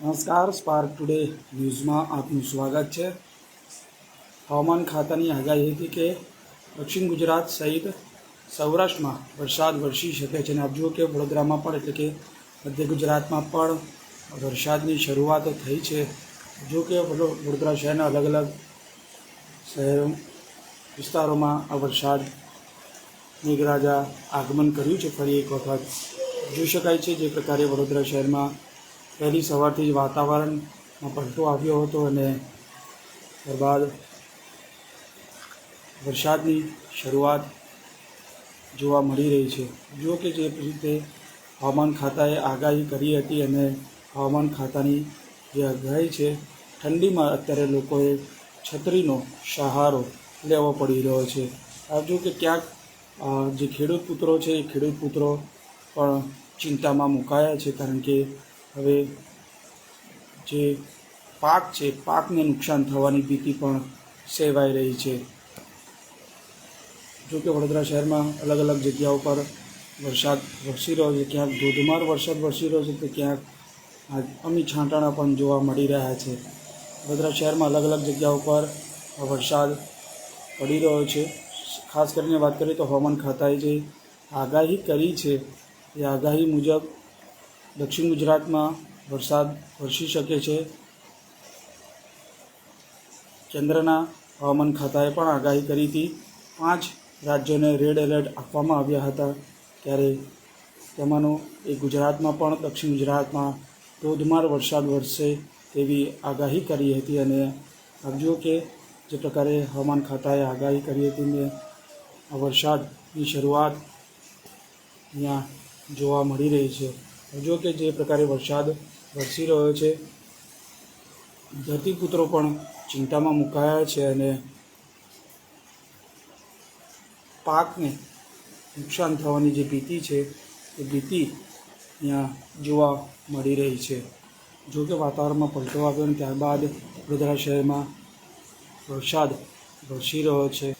નમસ્કાર spark today ન્યૂઝમાં આપનું સ્વાગત છે. હવામાન ખાતાની આગાહી હતી કે દક્ષિણ ગુજરાત સહિત સૌરાષ્ટ્રમાં વરસાદ વરસી શકે છે અને આપ જુઓ કે વડોદરામાં પણ એટલે કે મધ્ય ગુજરાતમાં પણ વરસાદની શરૂઆત થઈ છે. જો કે વડોદરા શહેરના અલગ અલગ શહેરો, વિસ્તારોમાં આ વરસાદ મેઘરાજા આગમન કર્યું છે. ફરી એક વખત જોઈ શકાય છે જે પ્રકારે વડોદરા શહેરમાં પહેલી સવારથી જ વાતાવરણમાં પલટો આવ્યો હતો અને ત્યારબાદ વરસાદની શરૂઆત જોવા મળી રહી છે. જો કે જે રીતે હવામાન ખાતાએ આગાહી કરી હતી અને હવામાન ખાતાની જે આગાહી છે, ઠંડીમાં અત્યારે લોકોએ છત્રીનો સહારો લેવો પડી રહ્યો છે. આ જો કે ક્યાંક જે ખેડૂત પુત્રો છે, એ ખેડૂત પુત્રો પણ ચિંતામાં મુકાયા છે કારણ કે હવે જે પાક છે, પાકને નુકસાન થવાની ભીતિ પણ સેવાઈ રહી છે. જો કે વડોદરા શહેરમાં અલગ અલગ જગ્યાઓ પર વરસાદ વરસી રહ્યો છે, ક્યાંક ધોધમાર વરસાદ વરસી રહ્યો છે, તો ક્યાંક અમી છાંટાણા પણ જોવા મળી રહ્યા છે. વડોદરા શહેરમાં અલગ અલગ જગ્યાઓ પર વરસાદ પડી રહ્યો છે. ખાસ કરીને વાત કરીએ તો હવામાન ખાતાએ જે આગાહી કરી છે, એ આગાહી મુજબ દક્ષિણ ગુજરાતમાં વરસાદ વરસી શકે છે. કેન્દ્રના હવામાન ખાતાએ પણ આગાહી કરી હતી. પાંચ રાજ્યોને રેડ એલર્ટ આપવામાં આવ્યા હતા. ત્યારે તેમાંનો એ ગુજરાતમાં પણ દક્ષિણ ગુજરાતમાં ધોધમાર વરસાદ વરસશે તેવી આગાહી કરી હતી અને આપ કે જે પ્રકારે હવામાન ખાતાએ આગાહી કરી હતી ને આ વરસાદની શરૂઆત અહીંયા જોવા મળી રહી છે. જો કે જે પ્રકારે વરસાદ વરસી રહ્યો છે, ધરતીપુત્રો પણ ચિંતામાં મુકાયા છે અને પાકને નુકસાન થવાની જે ભીતિ છે, એ ભીતિ અહીંયા જોવા મળી રહી છે. જો કે વાતાવરણમાં પલટો આવ્યો અને ત્યારબાદ વડોદરા શહેરમાં વરસાદ વરસી રહ્યો છે.